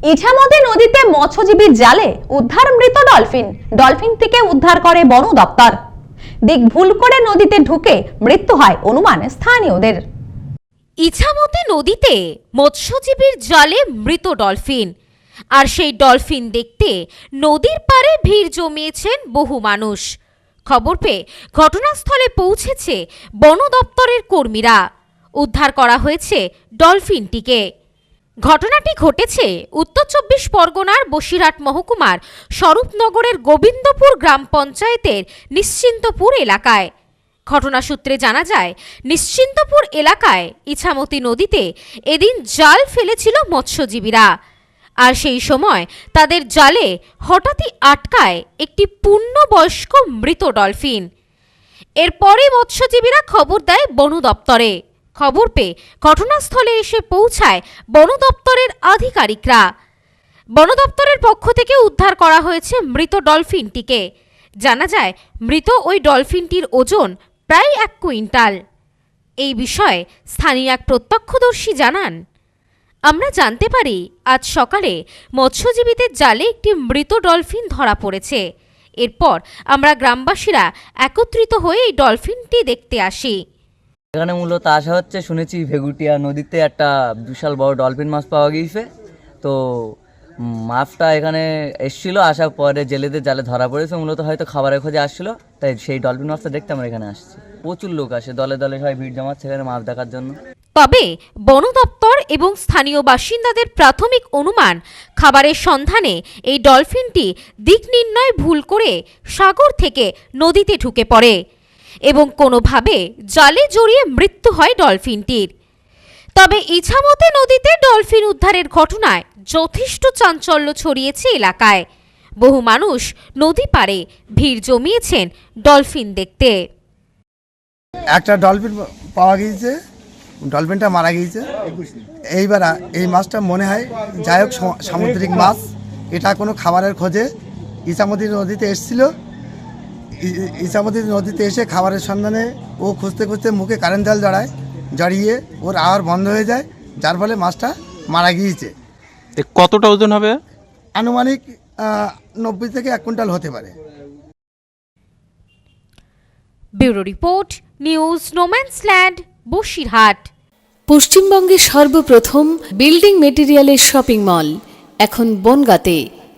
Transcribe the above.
ইছামতি নদীতে মৎস্যজীবীর জালে উদ্ধার মৃত ডলফিন। ডলফিন থেকে উদ্ধার করে বন দপ্তর। দিক ভুল করে নদীতে ঢুকে মৃত্যু হয় অনুমান স্থানীয়দের। ইছামতি নদীতে মৎস্যজীবীর জালে মৃত ডলফিন। আর সেই ডলফিন দেখতে নদীর পাড়ে ভিড় জমিয়েছেন বহু মানুষ। খবর পেয়ে ঘটনাস্থলে পৌঁছেছে বন দপ্তরের কর্মীরা। উদ্ধার করা হয়েছে ডলফিনটিকে। ঘটনাটি ঘটেছে উত্তর চব্বিশ পরগনার বসিরহাট মহকুমার স্বরূপনগরের গোবিন্দপুর গ্রাম পঞ্চায়েতের নিশ্চিন্তপুর এলাকায়। ঘটনা সূত্রে জানা যায়, নিশ্চিন্তপুর এলাকায় ইছামতি নদীতে এদিন জাল ফেলেছিল মৎস্যজীবীরা। আর সেই সময় তাদের জালে হঠাৎই আটকায় একটি পূর্ণবয়স্ক মৃত ডলফিন। এরপরে মৎস্যজীবীরা খবর দেয় বন দপ্তরে খবর পেয়ে ঘটনাস্থলে এসে পৌঁছায় বন দপ্তরের আধিকারিকরা। বন দপ্তরের পক্ষ থেকে উদ্ধার করা হয়েছে মৃত ডলফিনটিকে। জানা যায়, মৃত ওই ডলফিনটির ওজন প্রায় এক কুইন্টাল। এই বিষয়ে স্থানীয় এক প্রত্যক্ষদর্শী জানান, আমরা জানতে পারি, আজ সকালে মৎস্যজীবীদের জালে একটি মৃত ডলফিন ধরা পড়েছে। এরপর আমরা গ্রামবাসীরা একত্রিত হয়ে এই ডলফিনটি দেখতে আসি। এখানে মূলত আসা হচ্ছে, শুনেছি ভেগুটিয়া নদীতে একটা বিশাল বড় ডলফিন মাছ পাওয়া গিয়েছে। তো মাছটা এখানে এসছিল, আসার পরে জেলেদের জালে ধরা পড়েছে, মূলত হয়তো খাবারের খোঁজে আসছিল। তাই সেই ডলফিন মাছটা দেখতে আমরা এখানে আসছি। প্রচুর লোক আসে, দলে দলে সবাই ভিড় জমাচ্ছে এখানে মাছ দেখার জন্য। তবে বন দপ্তর এবং স্থানীয় বাসিন্দাদের প্রাথমিক অনুমান, খাবারের সন্ধানে এই ডলফিনটি দিক নির্ণয় ভুল করে সাগর থেকে নদীতে ঢুকে পড়ে। এবং কোনোভাবে জলে জড়িয়ে মৃত্যু হয় ডলফিনটির। তবে ইছামতি নদীতে ডলফিন উদ্ধারের ঘটনায় যথেষ্ট চাঞ্চল্য ছড়িয়েছে এলাকায়। বহু মানুষ নদী পারে ভিড় জমিয়েছেন ডলফিন দেখতে। একটা ডলফিন পাওয়া গিয়েছে, ডলফিনটা মারা গিয়েছে। এইবার, এই মাছটা মনে হয়, যাই হোক সামুদ্রিক মাছ। এটা কোনো খাবারের খোঁজে ইসামতি নদীতে এসছিল। ইসামতি নদীতে এসে খাবারের সন্ধানে ও খুঁজতে খুঁজতে মুখে কারেন্ট জাল জড়ায় জড়িয়ে ওর আওয়ার বন্ধ হয়ে যায় যার ফলে মাছটা মারা গিয়েছে। কতটা ওজন হবে? আনুমানিক নব্বই থেকে এক কুইন্টাল হতে পারে। Bureau report news no man's land Basirhat. পশ্চিমবঙ্গের সর্বপ্রথম বিল্ডিং মেটেরিয়ালের শপিং মল এখন বনগাঁতে।